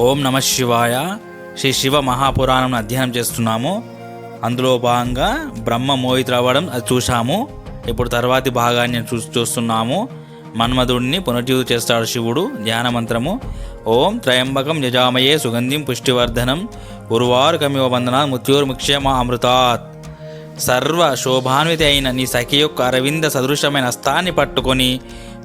ఓం నమ శివాయ. శ్రీ శివ మహాపురాణం అధ్యయనం చేస్తున్నాము. అందులో భాగంగా బ్రహ్మ రావడం అది చూసాము ఇప్పుడు తర్వాతి భాగాన్ని చూ చూస్తున్నాము. మన్మధుడిని పునర్జీవి చేస్తాడు శివుడు ధ్యాన మంత్రము. ఓం త్రయంబకం యజామయే సుగంధిం పుష్టివర్ధనం. ఉర్వారుకమివ వందన మృత్యుర్ముక్షేమ అమృతాత్. సర్వ శోభాన్విత అయిన నీ సఖి యొక్క అరవింద సదృశమైన హస్తాన్ని పట్టుకొని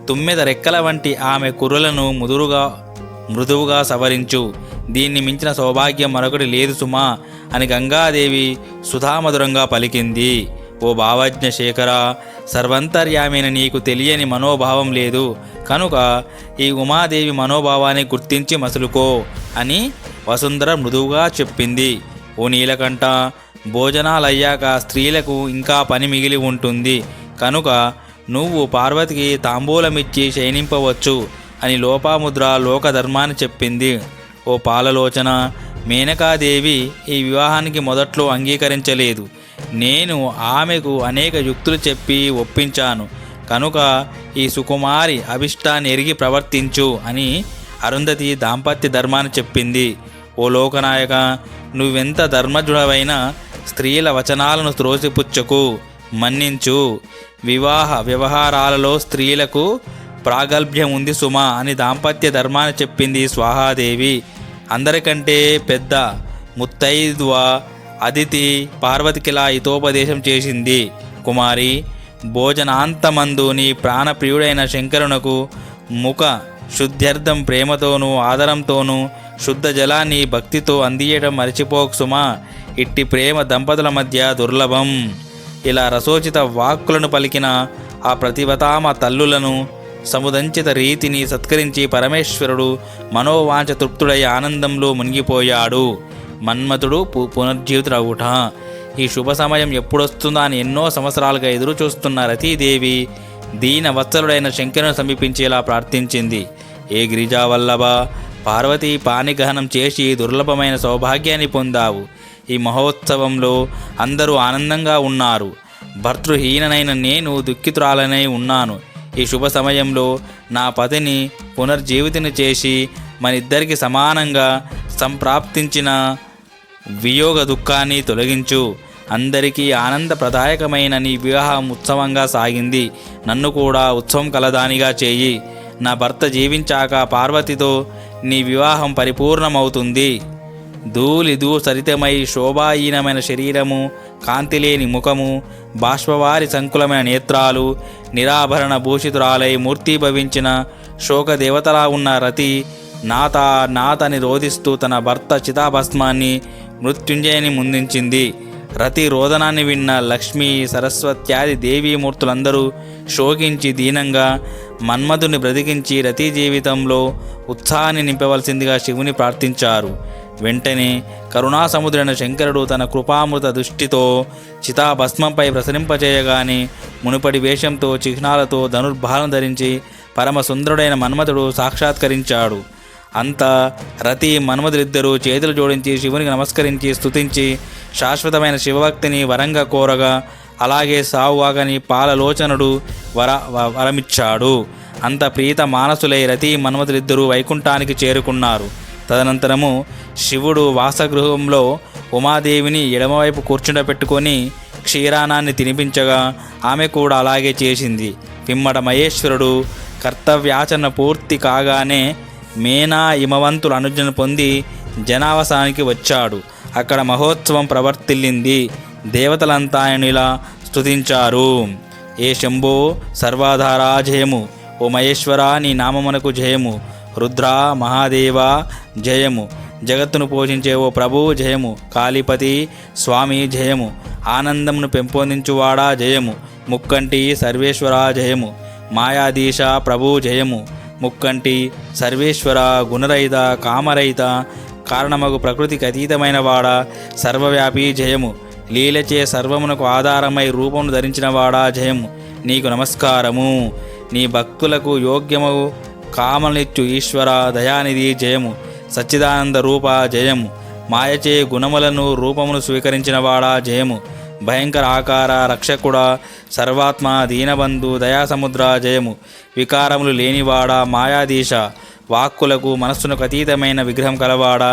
తుమ్మెద రెక్కల వంటి ఆమె కుర్రలను ముదురుగా మృదువుగా సవరించు. దీన్ని మించిన సౌభాగ్యం మరొకటి లేదు సుమా అని గంగాదేవి సుధామధురంగా పలికింది. ఓ భావజ్ఞ శేఖర సర్వంతర్యామైన నీకు తెలియని మనోభావం లేదు. కనుక ఈ ఉమాదేవి మనోభావాన్ని గుర్తించి మసులుకో అని వసుంధర మృదువుగా చెప్పింది. ఓ నీలకంఠ భోజనాలయ్యాక స్త్రీలకు ఇంకా పని మిగిలి ఉంటుంది. కనుక నువ్వు పార్వతికి తాంబూలమిచ్చి శయనింపవచ్చు. అని లోపాముద్ర లోకధర్మాన్ని చెప్పింది. ఓ పాలలోచన మేనకాదేవి ఈ వివాహానికి మొదట్లో అంగీకరించలేదు. నేను ఆమెకు అనేక యుక్తులు చెప్పి ఒప్పించాను. కనుక ఈ సుకుమారి అభిష్టాన్ని ఎరిగి ప్రవర్తించు అని అరుంధతి దాంపత్య ధర్మాన్ని చెప్పింది. ఓ లోకనాయక నువ్వెంత ధర్మజుడవైనా స్త్రీల వచనాలను త్రోసిపుచ్చకు మన్నించు. వివాహ వ్యవహారాలలో స్త్రీలకు ప్రాగల్భ్యం ఉంది సుమా అని దాంపత్య ధర్మాన్ని చెప్పింది స్వాహాదేవి. అందరికంటే పెద్ద ముత్తైద్వా అదితి పార్వతికిలా హితోపదేశం చేసింది. కుమారి భోజనాంతమందు నీ ప్రాణప్రియుడైన శంకరునకు ముఖ శుద్ధ్యర్థం ప్రేమతోనూ ఆదరంతోనూ శుద్ధ జలాన్ని భక్తితో అందియడం మరిచిపోకు సుమా. ఇట్టి ప్రేమ దంపతుల మధ్య దుర్లభం. ఇలా రసోచిత వాక్కులను పలికిన ఆ ప్రతివతామ తల్లులను సముదంచిత రీతిని సత్కరించి పరమేశ్వరుడు మనోవాంఛ తృప్తుడై ఆనందంలో మునిగిపోయాడు. మన్మథుడు పు పునర్జీవితుడవుట. ఈ శుభ సమయం ఎప్పుడొస్తుందా అని ఎన్నో సంవత్సరాలుగా ఎదురు చూస్తున్న రతీదేవి దీన వత్సలుడైన శంకరుని సమీపించేలా ప్రార్థించింది. ఏ గిరిజావల్లభ పార్వతీ పాణిగ్రహణం చేసి దుర్లభమైన సౌభాగ్యాన్ని పొందావు. ఈ మహోత్సవంలో అందరూ ఆనందంగా ఉన్నారు. భర్తృహీననైన నేను దుఃఖితురాలనై ఉన్నాను. ఈ శుభ సమయంలో నా పతిని పునర్జీవితిని చేసి మనిద్దరికి సమానంగా సంప్రాప్తించిన వియోగ దుఃఖాన్ని తొలగించు. అందరికీ ఆనందప్రదాయకమైన నీ వివాహం ఉత్సవంగా సాగింది. నన్ను కూడా ఉత్సవం కలదానిగా చేయి. నా భర్త జీవించాక పార్వతితో నీ వివాహం పరిపూర్ణమవుతుంది. ధూళి దూ సరితమై శోభాహీనమైన శరీరము కాంతిలేని ముఖము బాష్పవారి సంకులమైన నేత్రాలు నిరాభరణ భూషితురాలై మూర్తిభవించిన శోకదేవతలా ఉన్న రతి నాత నాతని రోధిస్తూ తన భర్త చితాభస్మాన్ని మృత్యుంజయని ముందించింది. రతి రోదనాన్ని విన్న లక్ష్మి సరస్వత్యాది దేవీమూర్తులందరూ శోకించి దీనంగా మన్మధుని బ్రతికించి రతి జీవితంలో ఉత్సాహాన్ని నింపవలసిందిగా శివుని ప్రార్థించారు. వెంటనే కరుణాసముద్రైన శంకరుడు తన కృపామృత దృష్టితో చితాభస్మంపై ప్రసరింపచేయగానే మునుపటి వేషంతో చిహ్నాలతో ధనుర్భాలం ధరించి పరమసుందరుడైన మన్మథుడు సాక్షాత్కరించాడు. అంతా రతి మన్మధులిద్దరూ చేతులు జోడించి శివునికి నమస్కరించి స్తుతించి శాశ్వతమైన శివభక్తిని వరంగా కోరగా అలాగే సావుగాగని పాలలోచనుడు వర వరమిచ్చాడు. అంత ప్రీత మానసులై రతి మన్మధులిద్దరూ వైకుంఠానికి చేరుకున్నారు. తదనంతరము శివుడు వాసగృహంలో ఉమాదేవిని ఎడమవైపు కూర్చుండబెట్టుకొని క్షీరానాన్ని తినిపించగా ఆమె కూడా అలాగే చేసింది. పిమ్మట మహేశ్వరుడు కర్తవ్యాచరణ పూర్తి కాగానే మేనా హిమవంతుల అనుజ్ఞను పొంది జనావసానికి వచ్చాడు. అక్కడ మహోత్సవం ప్రవర్తిల్లింది. దేవతలంతా ఆయన ఇలా స్తుతించారు. ఏ శంభో సర్వాధారాజయము. ఓ మహేశ్వర నీ నామమునకు జయము. రుద్ర మహాదేవ జయము. జగత్తును పోషించే ఓ ప్రభు జయము. కాళీపతి స్వామి జయము. ఆనందమును పెంపొందించువాడా జయము. ముక్కంటి సర్వేశ్వర జయము. మాయాధీశ ప్రభు జయము. ముక్కంటి సర్వేశ్వర గుణరహిత కామరహిత కారణమగు ప్రకృతికి అతీతమైన వాడ సర్వవ్యాపి జయము. లీలచే సర్వమునకు ఆధారమై రూపమును ధరించిన వాడా జయము. నీకు నమస్కారము. నీ భక్తులకు యోగ్యము కామనిచ్చు ఈశ్వర దయానిధి జయము సచ్చిదానంద రూప జయము మాయచే గుణములను రూపమును స్వీకరించినవాడా జయము భయంకర ఆకార రక్షకుడ సర్వాత్మ దీనబంధు దయాసముద్ర జయము వికారములు లేనివాడ మాయాధీశ వాక్కులకు మనస్సునకు అతీతమైన విగ్రహం కలవాడ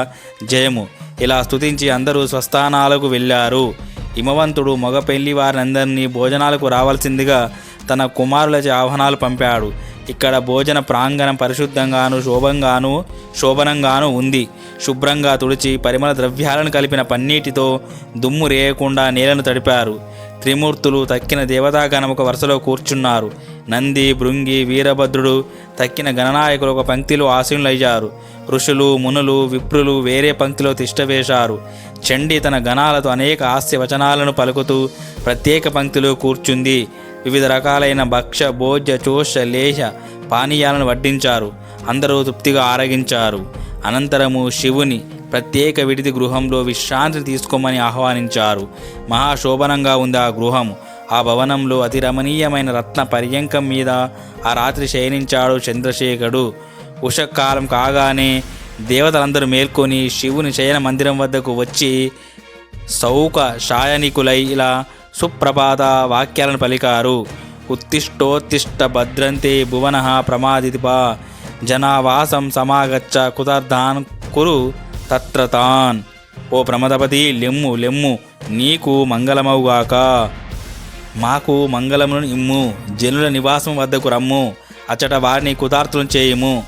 జయము. ఇలా స్తుతించి అందరూ స్వస్థానాలకు వెళ్ళారు. హిమవంతుడు మగ పెళ్ళి వారందరినీ భోజనాలకు రావాల్సిందిగా తన కుమారులచే ఆహ్వానాలు పంపాడు. ఇక్కడ భోజన ప్రాంగణం పరిశుద్ధంగాను శోభంగాను శోభనంగాను ఉంది. శుభ్రంగా తుడిచి పరిమళ ద్రవ్యాలను కలిపిన పన్నీటితో దుమ్ము రేయకుండా నేలను తడిపారు. త్రిమూర్తులు తక్కిన దేవతాగణం ఒక వరుసలో కూర్చున్నారు. నంది భృంగి వీరభద్రుడు తక్కిన గణనాయకులు ఒక పంక్తిలో ఆశీనులయ్యారు ఋషులు మునులు విప్రులు వేరే పంక్తిలో తిష్టవేశారు చండి తన గణాలతో అనేక హాస్య వచనాలను పలుకుతూ ప్రత్యేక పంక్తిలో కూర్చుంది. వివిధ రకాలైన భక్ష భోజ్య చోష లేహ పానీయాలను వడ్డించారు. అందరూ తృప్తిగా ఆరగించారు. అనంతరము శివుని ప్రత్యేక విడిది గృహంలో విశ్రాంతి తీసుకోమని ఆహ్వానించారు. మహాశోభనంగా ఉంది ఆ గృహము ఆ భవనంలో అతి రమణీయమైన రత్న పర్యంకం మీద ఆ రాత్రి శయనించాడు చంద్రశేఖరుడు. ఉషకాలం కాగానే దేవతలందరూ మేల్కొని శివుని శయన మందిరం వద్దకు వచ్చి సౌక శాయనికులై ఇలా సుప్రభాత వాక్యాలను పలికారు. ఉత్తిష్టోత్తిష్ట భద్రంతే భువన ప్రమాదిప జనావాసం సమాగచ్చ కుదార్థాన్ కురు తత్రతాన్ ఓ ప్రమదపతి లెమ్ము లెమ్ము నీకు మంగళమవుగాక మాకు మంగళమును ఇమ్ము జనుల నివాసం వద్దకు రమ్ము అచ్చట వారిని కుతార్తులను చేయము.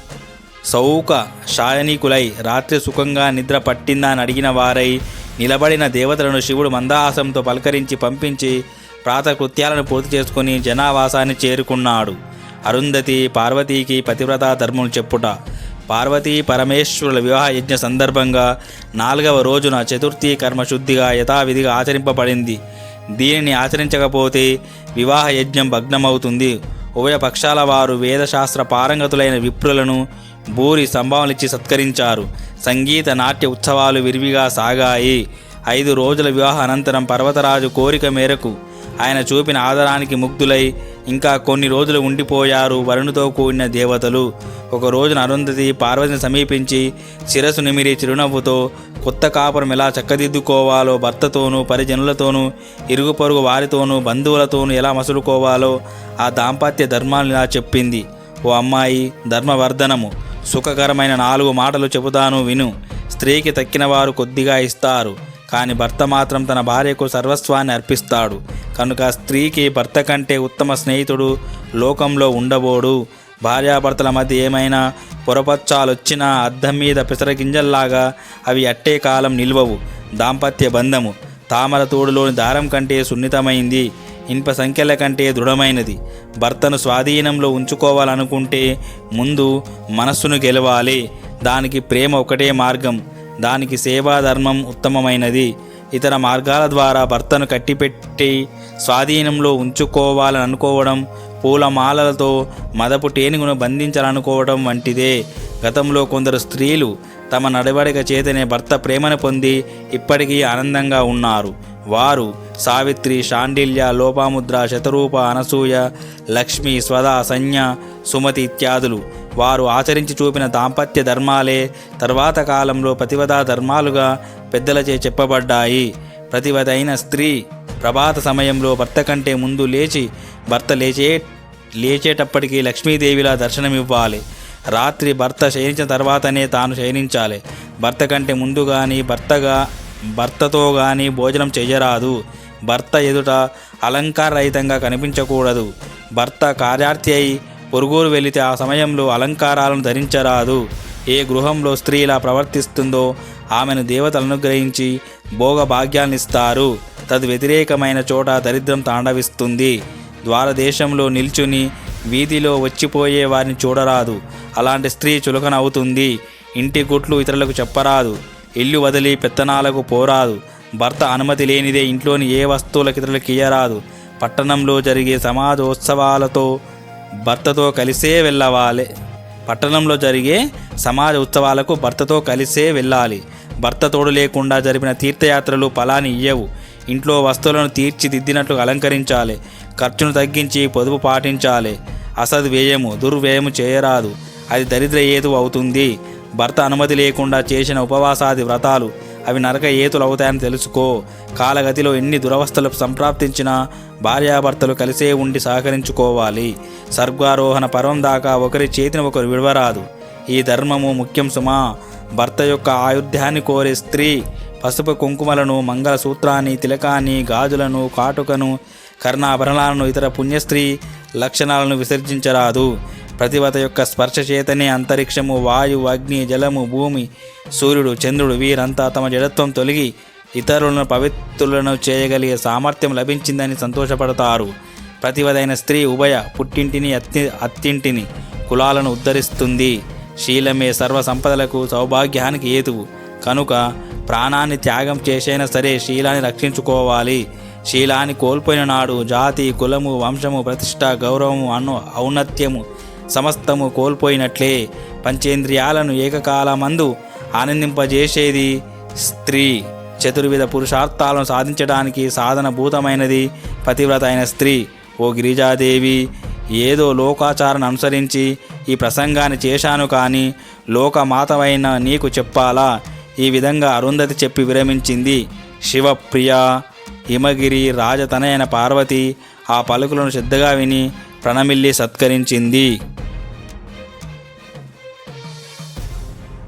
సౌక శాయనీకులై రాత్రి సుఖంగా నిద్ర పట్టిందా అని అడిగిన వారై నిలబడిన దేవతలను శివుడు మందాహాసంతో పలకరించి పంపించి ప్రాతకృత్యాలను పూర్తి చేసుకుని జనావాసాన్ని చేరుకున్నాడు. అరుంధతి పార్వతీకి పతివ్రత ధర్మం చెప్పుట. పార్వతీ పరమేశ్వరుల వివాహ యజ్ఞ సందర్భంగా నాలుగవ రోజున చతుర్థి కర్మశుద్ధిగా యథావిధిగా ఆచరింపబడింది. దీనిని ఆచరించకపోతే వివాహ యజ్ఞం భగ్నమవుతుంది. ఉభయ పక్షాల వారు వేదశాస్త్ర పారంగతులైన విప్రులను భూరి సంభావనలిచ్చి సత్కరించారు. సంగీత నాట్య ఉత్సవాలు విరివిగా సాగాయి. ఐదు రోజుల వివాహ అనంతరం పర్వతరాజు కోరిక మేరకు ఆయన చూపిన ఆదరానికి ముగ్ధులై ఇంకా కొన్ని రోజులు ఉండిపోయారు వరుణుతో కూడిన దేవతలు. ఒక రోజున అరుంధతి పార్వతిని సమీపించి శిరస్సు నిమిరి చిరునవ్వుతో కొత్త కాపురం ఎలా చక్కదిద్దుకోవాలో భర్తతోనూ పరిజనులతోనూ ఇరుగు పొరుగు వారితోనూ బంధువులతోనూ ఎలా మసులుకోవాలో ఆ దాంపత్య ధర్మాలను ఇలా చెప్పింది. ఓ అమ్మాయి ధర్మవర్ధనము. సుఖకరమైన నాలుగు మాటలు చెబుతాను విను. స్త్రీకి తక్కిన వారు కొద్దిగా ఇస్తారు కానీ భర్త మాత్రం తన భార్యకు సర్వస్వాన్ని అర్పిస్తాడు. కనుక స్త్రీకి భర్త కంటే ఉత్తమ స్నేహితుడు లోకంలో ఉండబోడు. భార్యాభర్తల మధ్య ఏమైనా పొరపచ్చాలొచ్చినా అద్దం మీద పిసరగింజల్లాగా అవి అట్టే కాలం నిల్వవు. దాంపత్య బంధము. తామర తోడులోని దారం కంటే సున్నితమైంది. ఇనుప సంఖ్యల కంటే దృఢమైనది. భర్తను స్వాధీనంలో ఉంచుకోవాలనుకుంటే ముందు మనస్సును గెలవాలి. దానికి ప్రేమ ఒకటే మార్గం. దానికి సేవా ధర్మం ఉత్తమమైనది. ఇతర మార్గాల ద్వారా భర్తను కట్టిపెట్టి స్వాధీనంలో ఉంచుకోవాలని అనుకోవడం పూలమాలలతో మదపు టేనుగును బంధించాలనుకోవడం వంటిదే. గతంలో కొందరు స్త్రీలు తమ నడవడిక చేతనే భర్త ప్రేమను పొంది ఇప్పటికీ ఆనందంగా ఉన్నారు. వారు సావిత్రి శాండిల్య లోపాముద్ర శతరూప అనసూయ లక్ష్మి స్వదా సంజ్ఞ సుమతి ఇత్యాదులు. వారు ఆచరించి చూపిన దాంపత్య ధర్మాలే తర్వాత కాలంలో ప్రతివదా ధర్మాలుగా పెద్దలచే చెప్పబడ్డాయి. ప్రతివదైన అయిన స్త్రీ ప్రభాత సమయంలో భర్త కంటే ముందు లేచి భర్త లేచే లేచేటప్పటికీ లక్ష్మీదేవిలా దర్శనమివ్వాలి. రాత్రి భర్త శయనించిన తర్వాతనే తాను శయనించాలి. భర్త కంటే ముందు కానీ భర్తగా భర్తతో కానీ భోజనం చేయరాదు భర్త ఎదుట అలంకారరహితంగా కనిపించకూడదు. భర్త కార్యార్థి అయి పొరుగురు వెళితే ఆ సమయంలో అలంకారాలను ధరించరాదు. ఏ గృహంలో స్త్రీ ఇలా ప్రవర్తిస్తుందో ఆమెను దేవతలు అనుగ్రహించి భోగ భాగ్యాన్నిస్తారు తద్ వ్యతిరేకమైన చోట దరిద్రం తాండవిస్తుంది. ద్వారదేశంలో నిల్చుని వీధిలో వచ్చిపోయే వారిని చూడరాదు. అలాంటి స్త్రీ చులకన అవుతుంది ఇంటి గుట్లు ఇతరులకు చెప్పరాదు. ఇల్లు వదిలి పెత్తనాలకు పోరాదు. భర్త అనుమతి లేనిదే ఇంట్లోని ఏ వస్తువులకు ఇతరులకు ఇయ్యరాదు. పట్టణంలో జరిగే సమాజోత్సవాలతో భర్తతో కలిసే వెళ్ళవాలి. పట్టణంలో జరిగే సమాజ ఉత్సవాలకు భర్తతో కలిసే వెళ్ళాలి. భర్త తోడు లేకుండా జరిపిన తీర్థయాత్రలు ఫలాన్ని ఇయ్యవు. ఇంట్లో వస్తువులను తీర్చిదిద్దినట్లు అలంకరించాలి. ఖర్చును తగ్గించి పొదుపు పాటించాలి. అసద్ వ్యయము దుర్వ్యయము చేయరాదు. అది దరిద్ర ఏతు అవుతుంది. భర్త అనుమతి లేకుండా చేసిన ఉపవాసాది వ్రతాలు అవి నరక ఏతులు అవుతాయని తెలుసుకో. కాలగతిలో ఎన్ని దురవస్థలు సంప్రాప్తించినా భార్యాభర్తలు కలిసే ఉండి సహకరించుకోవాలి. స్వర్గారోహణ పర్వం దాకా ఒకరి చేతిని ఒకరు విడవరాదు. ఈ ధర్మము ముఖ్యం సుమా. భర్త యొక్క ఆయుధ్యాన్ని కోరే స్త్రీ పసుపు కుంకుమలను మంగళసూత్రాన్ని తిలకాన్ని గాజులను కాటుకను కర్ణాభరణాలను ఇతర పుణ్యస్త్రీ లక్షణాలను విసర్జించరాదు. ప్రతిభత యొక్క స్పర్శ చేతనే అంతరిక్షము వాయువు అగ్ని జలము భూమి సూర్యుడు చంద్రుడు వీరంతా తమ జడత్వం తొలగి ఇతరులను పవిత్రులను చేయగలిగే సామర్థ్యం లభించిందని సంతోషపడతారు. ప్రతివదైన స్త్రీ ఉభయ పుట్టింటిని అత్తి అత్తింటిని కులాలను ఉద్ధరిస్తుంది. శీలమే సర్వ సంపదలకు సౌభాగ్యానికి హేతువు. కనుక ప్రాణాన్ని త్యాగం చేసైనా సరే శీలాన్ని రక్షించుకోవాలి. శీలాన్ని కోల్పోయిన నాడు జాతి కులము వంశము ప్రతిష్ట గౌరవము అను ఔన్నత్యము సమస్తము కోల్పోయినట్లే. పంచేంద్రియాలను ఏకకాలమందు ఆనందింపజేసేది స్త్రీ. చతుర్విధ పురుషార్థాలను సాధించడానికి సాధనభూతమైనది పతివ్రత అయిన స్త్రీ. ఓ గిరిజాదేవి ఏదో లోకాచారాన్ని అనుసరించి ఈ ప్రసంగాన్ని చేశాను కానీ లోకమాతవైన నీకు చెప్పాలా? ఈ విధంగా అరుంధతి చెప్పి విరమించింది శివప్రియ. హిమగిరి రాజతనయన పార్వతి ఆ పలుకులను శ్రద్ధగా విని ప్రణమిల్లి సత్కరించింది.